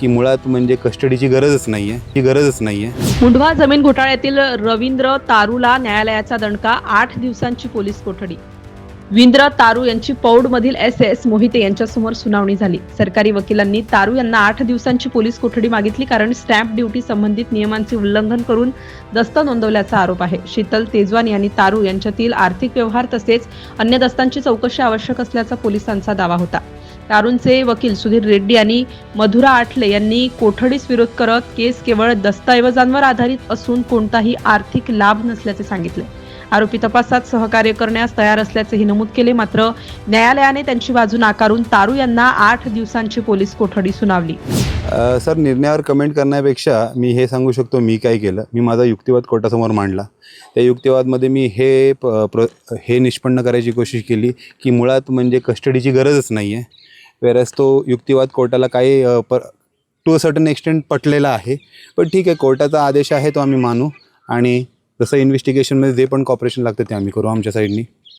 की मुळात म्हणजे कस्टडीची गरजच नाहीये ही गरजच नाहीये. मुंढवा जमीन घोटाळ्यातील रवींद्र तारूला न्यायालयाचा दणका आठ दिवसांची पोलीस कोठडी. विंद्र तारू यांची पौडमधील एस एस मोहिते यांच्यासमोर सुनावणी झाली. सरकारी वकिलांनी तारू यांना आठ दिवसांची पोलीस कोठडी मागितली कारण स्टॅम्प ड्युटी संबंधित नियमांचे उल्लंघन करून दस्त नोंदवल्याचा आरोप आहे. शीतल तेजवान यांनी तारू यांच्यातील आर्थिक व्यवहार तसेच अन्य दस्तांची चौकशी आवश्यक असल्याचा पोलिसांचा दावा होता. तारूंचे वकील सुधीर रेड्डी आणि मधुरा आठले यांनी कोठडीस विरोध करत केस केवळ दस्तऐवजांवर आधारित असून कोणताही आर्थिक लाभ नसल्याचे सांगितले. आरोपी तपासात सहकार्य करण्यास तयार असल्याचेही नमूद केले मात्र न्यायालयाने त्यांची बाजू नाकारून तारू यांना आठ दिवसांची पोलीस कोठडी सुनावली. सर निर्णयावर कमेंट करण्यापेक्षा मी हे सांगू शकतो मी काय केलं. मी माझा युक्तिवाद कोर्टासमोर मांडला. त्या युक्तिवादमध्ये मी हे प प्र हे निष्पन्न करायची कोशिश केली की मुळात म्हणजे कस्टडीची गरजच नाही आहे वेरस तो युक्तिवाद कोर्टाला काही पर प टू अ सर्टन एक्सटेंट पटलेला आहे. पण ठीक आहे कोर्टाचा आदेश आहे तो आम्ही मानू. आणि जसं इन्व्हेस्टिगेशनमध्ये जे पण कॉपरेशन लागतं ते आम्ही करू आमच्या साईडनी